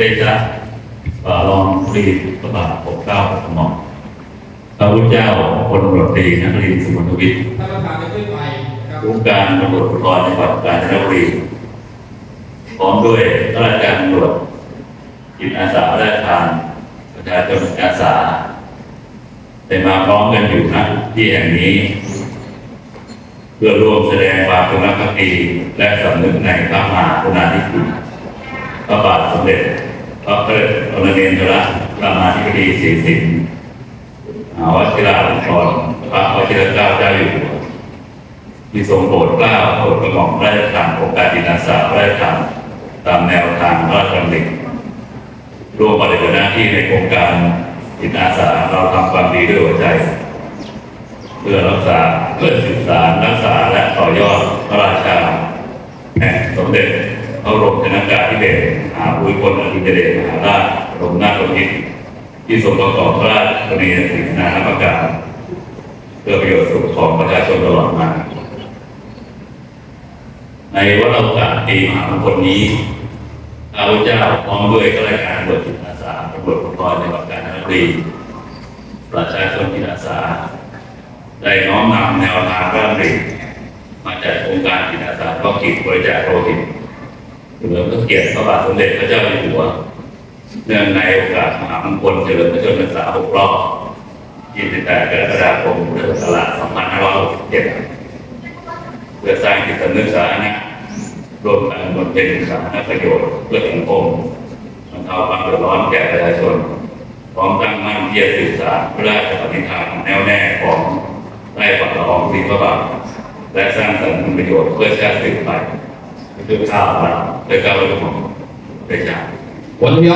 เดชะเอ่อรองผู้ดีประบาทปกเกล้าสมองพระพุทธเจ้าพลตำรวจตรีนครินทร์สุวรรณวิทย์ท่านประธานได้ขึ้นไปครับผู้การตำรวจภูธรจังหวัดกาญจนบุรีพร้อมด้วยข้าราชการตำรวจจิตอาสาและทานประชาชนอาสาได้มาพร้อมกันอยู่ณที่แห่งนี้ เพื่อร่วมแสดงความจงรักภักดีและสำนึกในพระมหากรุณาธิคุณพระบาทสมเด็จ พระปรมินทรรามาธิบดีศรีสินมหาวชิราลงกรณ์พระวชิรเกล้าเจ้าอยู่หัวที่ทรงโปรดเกล้าโปรดกระหม่อมพระราชทานโอกาสจิตอาสาพระราชทานตามแนวทางพระราชดำริร่วมปฏิบัติหน้าที่ในโครงการจิตอาสาเราทำความดีด้วยหัวใจ เพื่อรักษาเพื่อศึกษารักษาและต่อยอดพระราชาแห่งสมเด็จ พระบรมชนกาธิเบศมหาภูมิพลอดุลยเดชมหาราชบรมนาถบพิตรที่ทรงประกอบพระราชกรณียกิจนานาประการเพื่อประโยชน์สุขของประชาชนตลอดมา ในวโรกาสปีมหามงคลนี้ข้าพเจ้าพร้อมด้วยข้าราชการตำรวจจิตอาสาตำรวจภูธรในวัดกาญจนบุรีประชาชนจิตอาสา ได้น้อมนำแนวทางพระดำริมาจากโครงการจิตอาสาก็กิจบริจาคโลหิต เฉลิมพระเกียรติพระบาทสมเด็จพระเจ้าอยู่หัวเนื่องในโอกาสมหามงคลเฉลิมพระชนมพรรษาหกรอบ28กรกฎาคมพุทธศักราช2567เพื่อสร้างจิตสำนึกสาธารณะรวมกันบำเพ็ญสาธารณประโยชน์เพื่อสังคมบรรเทาความเดือดร้อนแก่ประชาชนพร้อมตั้งมั่นที่จะสื่อสารพระราชปณิธานแน่วแน่ของใต้ฝ่าละองศิลปบาทและสร้างสรรค์ประโยชน์เพื่อชาติสืบไป ด้วยข้าวเราด้วยก้